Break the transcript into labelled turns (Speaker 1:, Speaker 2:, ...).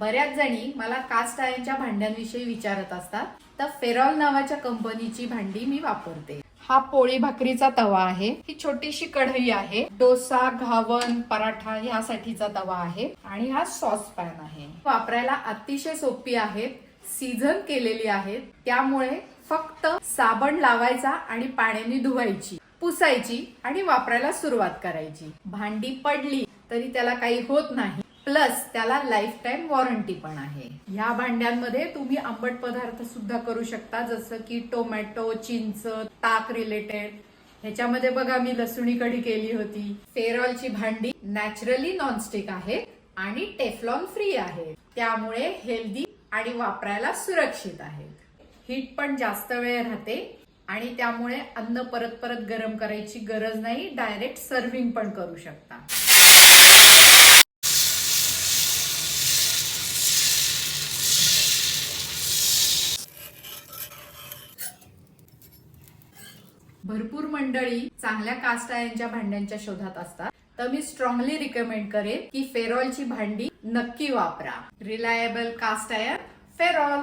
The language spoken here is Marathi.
Speaker 1: बऱ्याच जणी मला कास्ट आयनच्या भांड्यांविषयी विचारत असतात. तर फेरॉल नावाच्या कंपनीची भांडी मी वापरते. हा पोळी भाकरीचा तवा आहे. ही छोटीशी कढई आहे. डोसा घावन पराठा ह्यासाठीचा तवा आहे. आणि हा सॉस पॅन आहे. वापरायला अतिशय सोपी आहेत. सीझन केलेली आहेत. त्यामुळे फक्त साबण लावायचा आणि पाण्याने धुवायची पुसायची आणि वापरायला सुरुवात करायची. भांडी पडली तरी त्याला काही होत नाही. प्लस त्याला लाईफ टाईम वॉरंटी पण आहे. ह्या भांड्यांमध्ये तुम्ही आंबट पदार्थ सुद्धा करू शकता जसं की टोमॅटो चिंच ताक रिलेटेड ह्याच्यामध्ये बघा मी लसुणी कढी केली होती. फेरॉलची भांडी नॅचरली नॉनस्टिक आहे आणि टेफलॉन फ्री आहे त्यामुळे हेल्दी आणि वापरायला सुरक्षित आहेत. हीट पण जास्त वेळ राहते आणि त्यामुळे अन्न परत परत गरम करायची गरज नाही डायरेक्ट सर्व्हिंग पण करू शकता. भरपूर मंडळी चांगल्या कास्ट आयनच्या भांड्यांच्या शोधात असतात. तर मी स्ट्रॉंगली रिकमेंड करेन की फेरॉलची भांडी नक्की वापरा. Reliable caste ion फेरॉल